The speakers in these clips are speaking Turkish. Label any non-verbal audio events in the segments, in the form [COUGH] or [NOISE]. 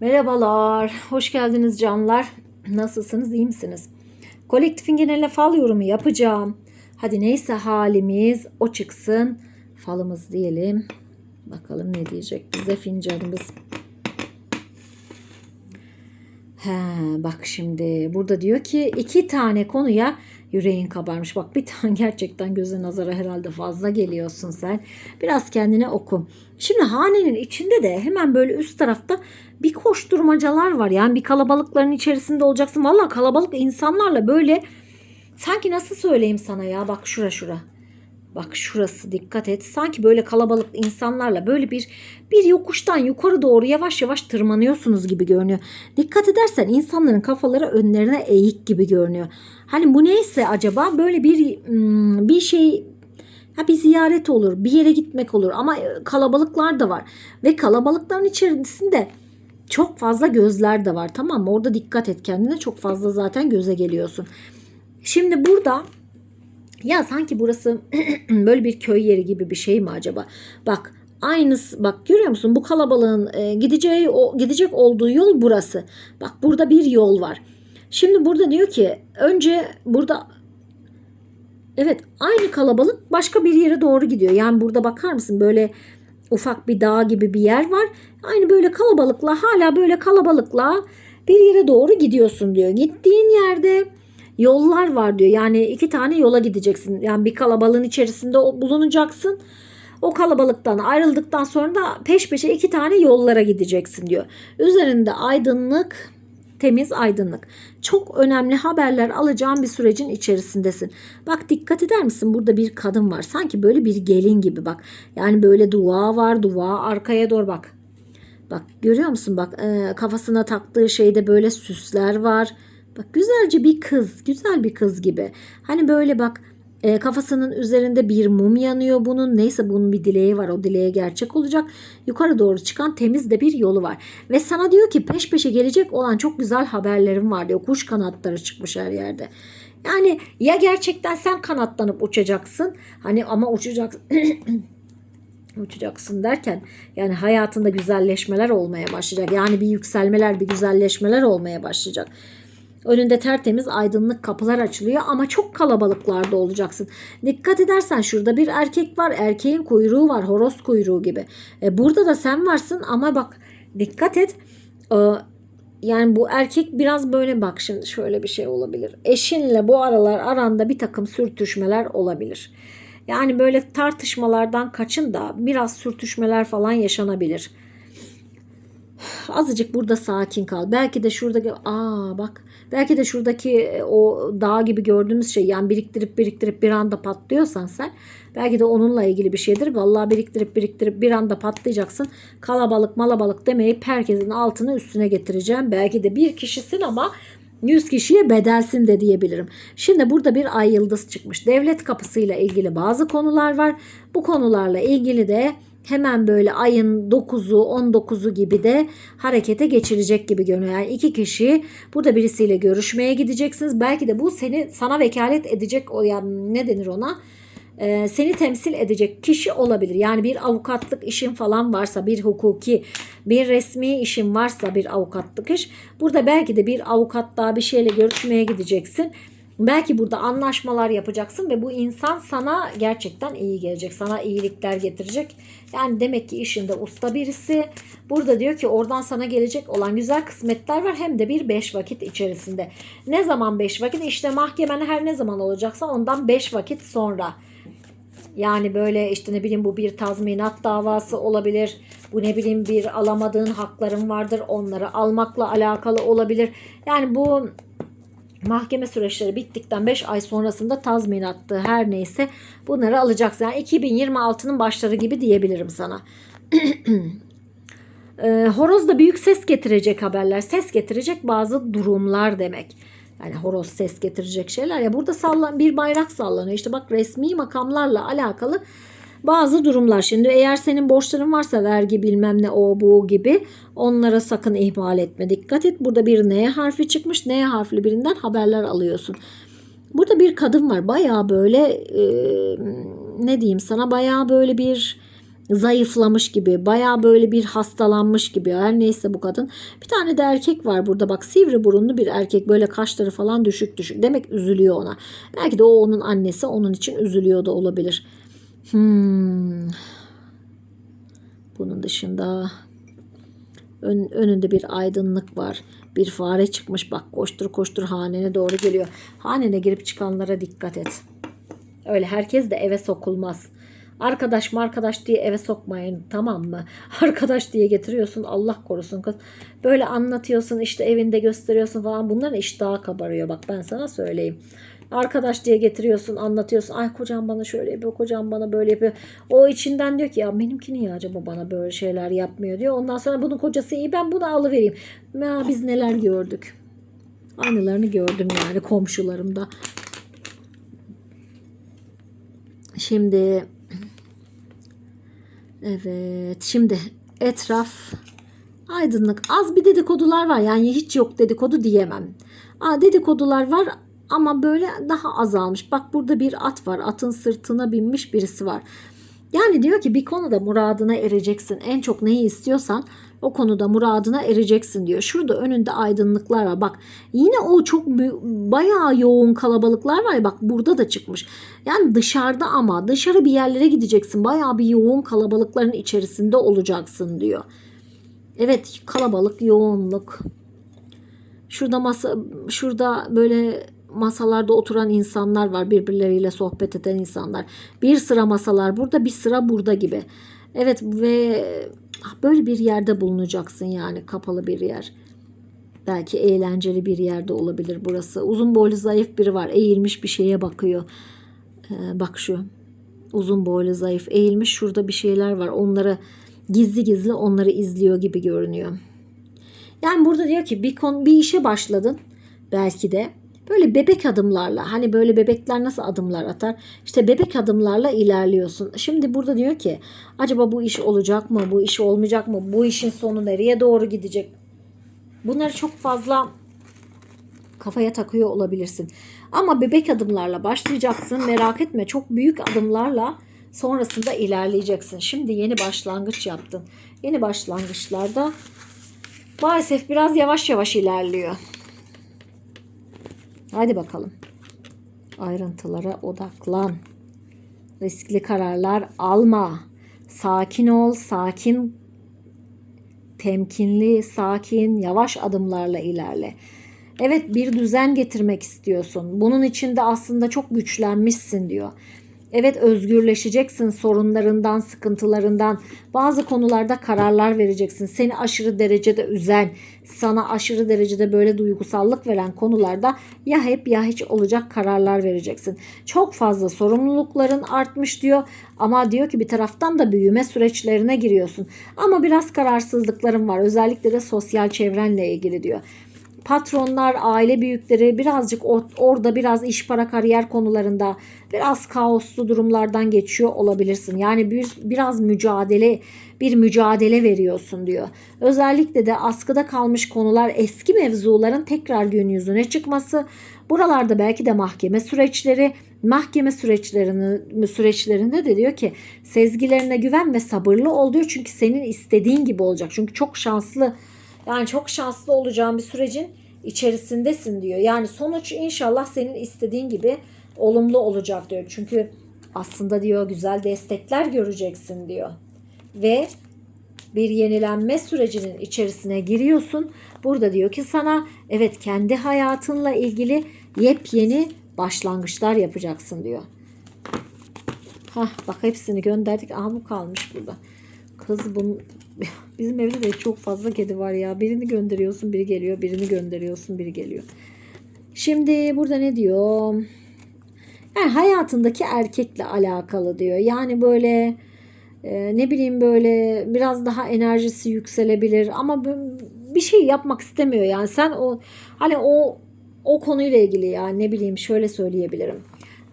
Merhabalar, hoş geldiniz canlar. Nasılsınız, iyi misiniz? Kolektifin geneline fal yorumu yapacağım. Hadi neyse halimiz o çıksın. Falımız diyelim. Bakalım ne diyecek bize fincanımız. He, bak şimdi burada diyor ki iki tane konuya yüreğin kabarmış. Bak bir tane [LAUGHS] gerçekten göze nazara herhalde fazla geliyorsun sen. Biraz kendine oku. Şimdi hanenin içinde de hemen böyle üst tarafta bir koşturmacalar var. Yani bir kalabalıkların içerisinde olacaksın. Valla kalabalık insanlarla böyle sanki nasıl söyleyeyim sana ya bak şura şura. Bak şurası dikkat et. Sanki böyle kalabalık insanlarla böyle bir bir yokuştan yukarı doğru yavaş yavaş tırmanıyorsunuz gibi görünüyor. Dikkat edersen insanların kafaları önlerine eğik gibi görünüyor. Hani bu neyse acaba böyle bir hmm, bir şey Ha bir ziyaret olur, bir yere gitmek olur ama e, kalabalıklar da var ve kalabalıkların içerisinde çok fazla gözler de var tamam mı? Orada dikkat et kendine çok fazla zaten göze geliyorsun. Şimdi burada ya sanki burası [CLEARS THROAT] böyle bir köy yeri gibi bir şey mi acaba? Bak aynısı bak görüyor musun bu kalabalığın e, gideceği o gidecek olduğu yol burası. Bak burada bir yol var. Şimdi burada diyor ki önce burada evet aynı kalabalık başka bir yere doğru gidiyor. Yani burada bakar mısın böyle ufak bir dağ gibi bir yer var. Aynı böyle kalabalıkla hala böyle kalabalıkla bir yere doğru gidiyorsun diyor. Gittiğin yerde yollar var diyor. Yani iki tane yola gideceksin. Yani bir kalabalığın içerisinde bulunacaksın. O kalabalıktan ayrıldıktan sonra da peş peşe iki tane yollara gideceksin diyor. Üzerinde aydınlık, temiz aydınlık. Çok önemli haberler alacağın bir sürecin içerisindesin. Bak dikkat eder misin? Burada bir kadın var. Sanki böyle bir gelin gibi bak. Yani böyle dua var, dua arkaya doğru bak. Bak görüyor musun bak e, kafasına taktığı şeyde böyle süsler var. Bak güzelce bir kız, güzel bir kız gibi. Hani böyle bak e, kafasının üzerinde bir mum yanıyor bunun. Neyse bunun bir dileği var. O dileğe gerçek olacak. Yukarı doğru çıkan temiz de bir yolu var. Ve sana diyor ki peş peşe gelecek olan çok güzel haberlerim var diyor. Kuş kanatları çıkmış her yerde. Yani ya gerçekten sen kanatlanıp uçacaksın. Hani ama uçacaksın. [COUGHS] uçacaksın derken yani hayatında güzelleşmeler olmaya başlayacak. Yani bir yükselmeler, bir güzelleşmeler olmaya başlayacak. Önünde tertemiz aydınlık kapılar açılıyor ama çok kalabalıklarda olacaksın. Dikkat edersen şurada bir erkek var. Erkeğin kuyruğu var. Horoz kuyruğu gibi. E, burada da sen varsın ama bak dikkat et. E, yani bu erkek biraz böyle bak şimdi şöyle bir şey olabilir. Eşinle bu aralar aranda bir takım sürtüşmeler olabilir. Yani böyle tartışmalardan kaçın da biraz sürtüşmeler falan yaşanabilir. Azıcık burada sakin kal. Belki de şuradaki aa bak belki de şuradaki e, o dağ gibi gördüğümüz şey yani biriktirip biriktirip bir anda patlıyorsan sen belki de onunla ilgili bir şeydir. Vallahi biriktirip biriktirip bir anda patlayacaksın. Kalabalık malabalık demeyip herkesin altını üstüne getireceğim. Belki de bir kişisin ama 100 kişiye bedelsin de diyebilirim. Şimdi burada bir ay yıldız çıkmış. Devlet kapısıyla ilgili bazı konular var. Bu konularla ilgili de hemen böyle ayın 9'u 19'u gibi de harekete geçirecek gibi görünüyor. Yani iki kişi burada birisiyle görüşmeye gideceksiniz. Belki de bu seni sana vekalet edecek o ya ne denir ona? Ee, seni temsil edecek kişi olabilir. Yani bir avukatlık işin falan varsa, bir hukuki, bir resmi işin varsa bir avukatlık iş. Burada belki de bir avukat daha bir şeyle görüşmeye gideceksin. Belki burada anlaşmalar yapacaksın ve bu insan sana gerçekten iyi gelecek. Sana iyilikler getirecek. Yani demek ki işinde usta birisi. Burada diyor ki oradan sana gelecek olan güzel kısmetler var. Hem de bir beş vakit içerisinde. Ne zaman beş vakit? İşte mahkemen her ne zaman olacaksa ondan beş vakit sonra. Yani böyle işte ne bileyim bu bir tazminat davası olabilir. Bu ne bileyim bir alamadığın hakların vardır. Onları almakla alakalı olabilir. Yani bu mahkeme süreçleri bittikten 5 ay sonrasında tazminattı her neyse bunları alacaksın. Yani 2026'nın başları gibi diyebilirim sana. [CLEARS THROAT] e, horoz da büyük ses getirecek haberler. Ses getirecek bazı durumlar demek. Yani horoz ses getirecek şeyler ya burada sallan bir bayrak sallanıyor. İşte bak resmi makamlarla alakalı bazı durumlar. Şimdi eğer senin borçların varsa vergi bilmem ne o bu gibi onlara sakın ihmal etme. Dikkat et. Burada bir N harfi çıkmış. N harfli birinden haberler alıyorsun. Burada bir kadın var. Bayağı böyle e, ne diyeyim sana bayağı böyle bir zayıflamış gibi baya böyle bir hastalanmış gibi her neyse bu kadın bir tane de erkek var burada bak sivri burunlu bir erkek böyle kaşları falan düşük düşük demek üzülüyor ona belki de o onun annesi onun için üzülüyor da olabilir hmm. bunun dışında ön, önünde bir aydınlık var bir fare çıkmış bak koştur koştur hanene doğru geliyor hanene girip çıkanlara dikkat et öyle herkes de eve sokulmaz Arkadaş mı arkadaş diye eve sokmayın tamam mı? [LAUGHS] Arkadaş diye getiriyorsun Allah korusun kız. Böyle anlatıyorsun işte evinde gösteriyorsun falan bunların iştahı kabarıyor bak ben sana söyleyeyim. Arkadaş diye getiriyorsun anlatıyorsun. Ay kocam bana şöyle yapıyor kocam bana böyle yapıyor. O içinden diyor ki ya benimki niye acaba bana böyle şeyler yapmıyor diyor. Ondan sonra bunun kocası iyi ben bunu alıvereyim. Ya biz neler gördük. Aynılarını gördüm yani komşularımda. Şimdi Evet şimdi etraf aydınlık. Az bir dedikodular var yani hiç yok dedikodu diyemem. Aa, dedikodular var ama böyle daha azalmış. Bak burada bir at var. Atın sırtına binmiş birisi var. Yani diyor ki bir konuda muradına ereceksin. En çok neyi istiyorsan o konuda muradına ereceksin diyor. Şurada önünde aydınlıklar var. Bak yine o çok bayağı yoğun kalabalıklar var ya bak burada da çıkmış. Yani dışarıda ama dışarı bir yerlere gideceksin. Bayağı bir yoğun kalabalıkların içerisinde olacaksın diyor. Evet kalabalık yoğunluk. Şurada masa şurada böyle masalarda oturan insanlar var birbirleriyle sohbet eden insanlar. Bir sıra masalar burada bir sıra burada gibi. Evet ve böyle bir yerde bulunacaksın yani kapalı bir yer. Belki eğlenceli bir yerde olabilir burası. Uzun boylu zayıf biri var. Eğilmiş bir şeye bakıyor. Ee, bak şu. Uzun boylu zayıf eğilmiş. Şurada bir şeyler var. Onları gizli gizli onları izliyor gibi görünüyor. Yani burada diyor ki bir konu bir işe başladın belki de Böyle bebek adımlarla hani böyle bebekler nasıl adımlar atar? İşte bebek adımlarla ilerliyorsun. Şimdi burada diyor ki acaba bu iş olacak mı? Bu iş olmayacak mı? Bu işin sonu nereye doğru gidecek? Bunları çok fazla kafaya takıyor olabilirsin. Ama bebek adımlarla başlayacaksın. Merak etme çok büyük adımlarla sonrasında ilerleyeceksin. Şimdi yeni başlangıç yaptın. Yeni başlangıçlarda maalesef biraz yavaş yavaş ilerliyor. Hadi bakalım. Ayrıntılara odaklan. Riskli kararlar alma. Sakin ol, sakin, temkinli, sakin, yavaş adımlarla ilerle. Evet bir düzen getirmek istiyorsun. Bunun için de aslında çok güçlenmişsin diyor. Evet özgürleşeceksin sorunlarından, sıkıntılarından. Bazı konularda kararlar vereceksin. Seni aşırı derecede üzen, sana aşırı derecede böyle duygusallık veren konularda ya hep ya hiç olacak kararlar vereceksin. Çok fazla sorumlulukların artmış diyor ama diyor ki bir taraftan da büyüme süreçlerine giriyorsun. Ama biraz kararsızlıkların var. Özellikle de sosyal çevrenle ilgili diyor patronlar, aile büyükleri birazcık orada biraz iş para kariyer konularında biraz kaoslu durumlardan geçiyor olabilirsin. Yani bir biraz mücadele bir mücadele veriyorsun diyor. Özellikle de askıda kalmış konular eski mevzuların tekrar gün yüzüne çıkması. Buralarda belki de mahkeme süreçleri, mahkeme süreçlerini süreçlerinde de diyor ki sezgilerine güven ve sabırlı ol diyor. Çünkü senin istediğin gibi olacak. Çünkü çok şanslı yani çok şanslı olacağın bir sürecin içerisindesin diyor. Yani sonuç inşallah senin istediğin gibi olumlu olacak diyor. Çünkü aslında diyor güzel destekler göreceksin diyor. Ve bir yenilenme sürecinin içerisine giriyorsun. Burada diyor ki sana evet kendi hayatınla ilgili yepyeni başlangıçlar yapacaksın diyor. Hah bak hepsini gönderdik. Aha bu kalmış burada. Kız bunun [LAUGHS] bizim evde de çok fazla kedi var ya. Birini gönderiyorsun biri geliyor. Birini gönderiyorsun biri geliyor. Şimdi burada ne diyor? Yani hayatındaki erkekle alakalı diyor. Yani böyle e, ne bileyim böyle biraz daha enerjisi yükselebilir ama bir şey yapmak istemiyor yani sen o hani o o konuyla ilgili yani ne bileyim şöyle söyleyebilirim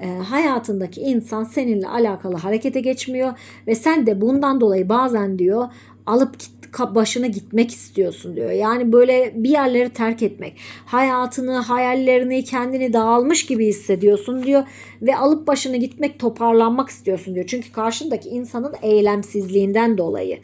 e, hayatındaki insan seninle alakalı harekete geçmiyor ve sen de bundan dolayı bazen diyor alıp başına gitmek istiyorsun diyor. Yani böyle bir yerleri terk etmek. Hayatını, hayallerini, kendini dağılmış gibi hissediyorsun diyor. Ve alıp başını gitmek, toparlanmak istiyorsun diyor. Çünkü karşındaki insanın eylemsizliğinden dolayı.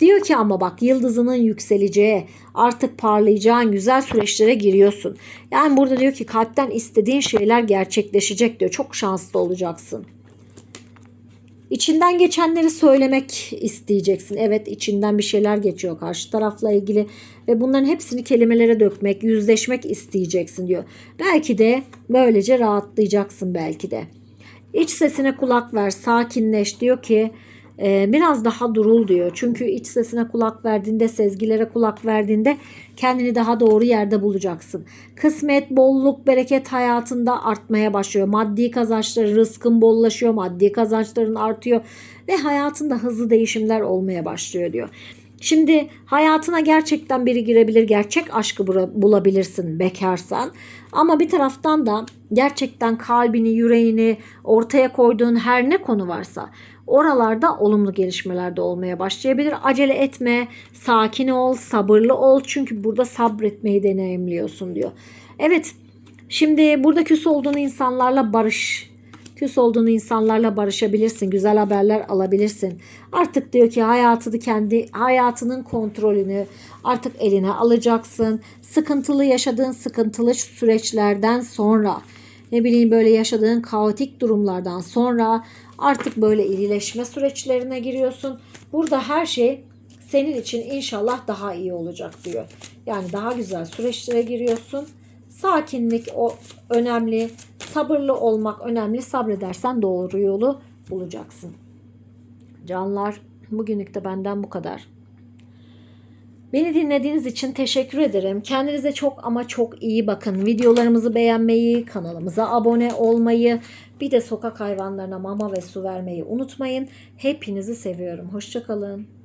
Diyor ki ama bak yıldızının yükseleceği, artık parlayacağın güzel süreçlere giriyorsun. Yani burada diyor ki kalpten istediğin şeyler gerçekleşecek diyor. Çok şanslı olacaksın. İçinden geçenleri söylemek isteyeceksin. Evet içinden bir şeyler geçiyor karşı tarafla ilgili ve bunların hepsini kelimelere dökmek, yüzleşmek isteyeceksin diyor. Belki de böylece rahatlayacaksın belki de. İç sesine kulak ver, sakinleş diyor ki e, biraz daha durul diyor. Çünkü iç sesine kulak verdiğinde, sezgilere kulak verdiğinde kendini daha doğru yerde bulacaksın. Kısmet, bolluk, bereket hayatında artmaya başlıyor. Maddi kazançların, rızkın bollaşıyor, maddi kazançların artıyor ve hayatında hızlı değişimler olmaya başlıyor diyor. Şimdi hayatına gerçekten biri girebilir, gerçek aşkı bulabilirsin bekarsan. Ama bir taraftan da gerçekten kalbini, yüreğini ortaya koyduğun her ne konu varsa oralarda olumlu gelişmeler de olmaya başlayabilir. Acele etme, sakin ol, sabırlı ol. Çünkü burada sabretmeyi deneyimliyorsun diyor. Evet, şimdi burada küs olduğun insanlarla barış. Küs olduğun insanlarla barışabilirsin. Güzel haberler alabilirsin. Artık diyor ki hayatını kendi hayatının kontrolünü artık eline alacaksın. Sıkıntılı yaşadığın sıkıntılı süreçlerden sonra ne bileyim böyle yaşadığın kaotik durumlardan sonra artık böyle iyileşme süreçlerine giriyorsun. Burada her şey senin için inşallah daha iyi olacak diyor. Yani daha güzel süreçlere giriyorsun. Sakinlik o önemli. Sabırlı olmak önemli. Sabredersen doğru yolu bulacaksın. Canlar bugünlük de benden bu kadar. Beni dinlediğiniz için teşekkür ederim. Kendinize çok ama çok iyi bakın. Videolarımızı beğenmeyi, kanalımıza abone olmayı, bir de sokak hayvanlarına mama ve su vermeyi unutmayın. Hepinizi seviyorum. Hoşçakalın.